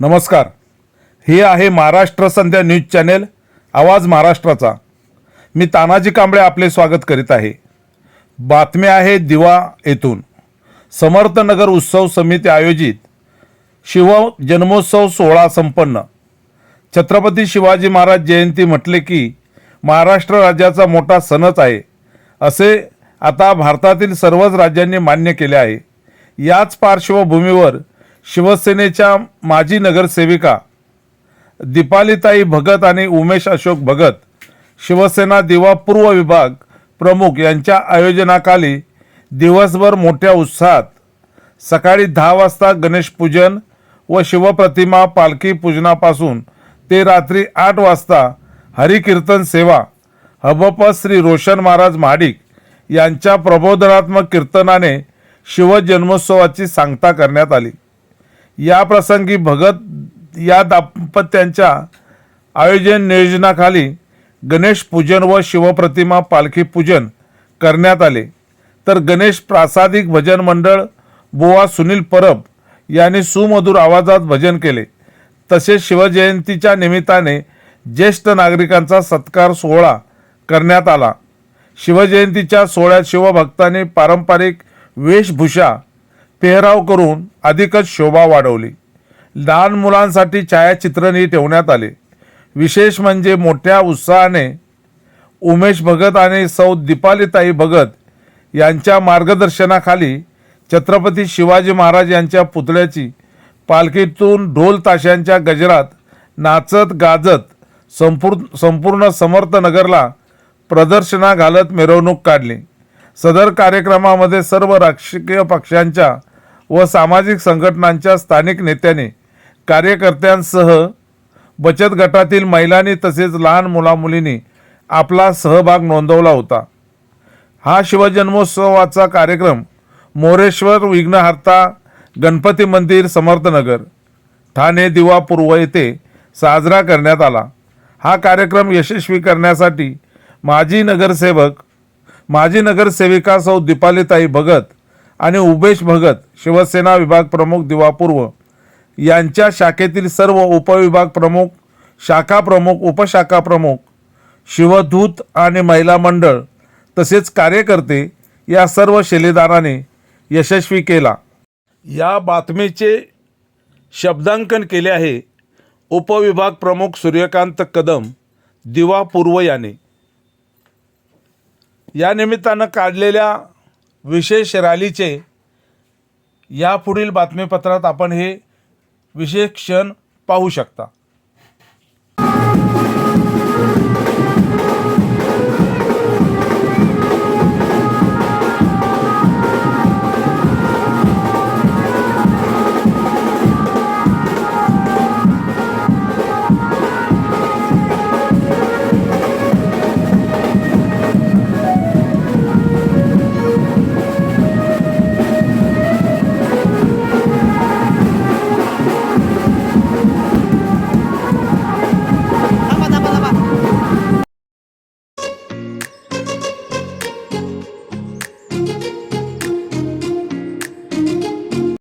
नमस्कार. हे आहे महाराष्ट्र संध्या न्यूज चॅनेल आवाज महाराष्ट्राचा. मी तानाजी कांबळे आपले स्वागत करीत आहे. बातम्या आहे दिवा येथून. समर्थनगर उत्सव समिती आयोजित. शिव जन्मोत्सव सोहळा संपन्न. छत्रपती शिवाजी महाराज जयंती म्हटले की महाराष्ट्र राज्याचा मोठा सणच आहे. असे आता भारतातील सर्वच राज्यांनी मान्य केले आहे. याच पार्श्वभूमीवर शिवसेनेच्या माजी नगरसेविका दीपालीताई भगत आणि उमेश अशोक भगत शिवसेना दिवा पूर्व विभाग प्रमुख यांच्या आयोजनाखाली दिवसभर मोठ्या उत्साहात सकाळी दहा वाजता गणेश पूजन व शिवप्रतिमा पालखी पूजनापासून ते रात्री आठ वाजता हरिकीर्तन सेवा हबप श्री रोशन महाराज महाडिक यांच्या प्रबोधनात्मक कीर्तनाने शिवजन्मोत्सवाची सांगता करण्यात आली. या प्रसंगी भगत या दाम्पत्यांच्या आयोजन नियोजनाखाली गणेश पूजन व शिवप्रतिमा पालखी पूजन करण्यात आले. तर गणेश प्रासादिक भजन मंडळ बुवा सुनील परब यांनी सुमधुर आवाजात भजन केले. तसेच शिवजयंतीच्या निमित्ताने ज्येष्ठ नागरिकांचा सत्कार सोहळा करण्यात आला. शिवजयंतीच्या सोहळ्यात शिवभक्तांनी पारंपरिक वेशभूषा पेहराव करून अधिकच शोभा वाढवली. लहान मुलांसाठी छायाचित्रणही ठेवण्यात आले. विशेष म्हणजे मोठ्या उत्साहाने उमेश भगत आणि सौ दीपालीताई भगत यांच्या मार्गदर्शनाखाली छत्रपती शिवाजी महाराज यांच्या पुतळ्याची पालखीतून ढोल ताशांच्या गजरात नाचत गाजत संपूर्ण संपूर्ण समर्थनगरला प्रदर्शना घालत मिरवणूक काढली. सदर कार्यक्रमामध्ये सर्व राजकीय पक्षांच्या व सामाजिक संघटनांच्या स्थानिक नेत्यांनी कार्यकर्त्यांसह बचत गटातील महिलांनी तसेच लहान मुलामुलींनी आपला सहभाग नोंदवला होता. हा शिवजन्मोत्सवाचा कार्यक्रम मोरेश्वर विघ्नहर्ता गणपती मंदिर समर्थनगर ठाणे दिवा पूर्व येथे साजरा करण्यात आला. हा कार्यक्रम यशस्वी करण्यासाठी माजी नगरसेवक माजी नगरसेविका सौ दीपालीताई भगत आणि उमेश भगत शिवसेना विभाग प्रमुख दिवापूर्व यांच्या शाखेतील सर्व उपविभाग प्रमुख शाखा प्रमुख उपशाखा प्रमुख शिवदूत आणि महिला मंडळ तसेच कार्यकर्ते या सर्व शिलेदाराने यशस्वी केला. या बातमीचे शब्दांकन केले आहे उपविभाग प्रमुख सूर्यकांत कदम दिवा पूर्व याने. या निमित्तानं काढलेल्या विशेष रॅलीचे यापुढील बातमीपत्रात आपण हे विशेष क्षण पाहू शकता.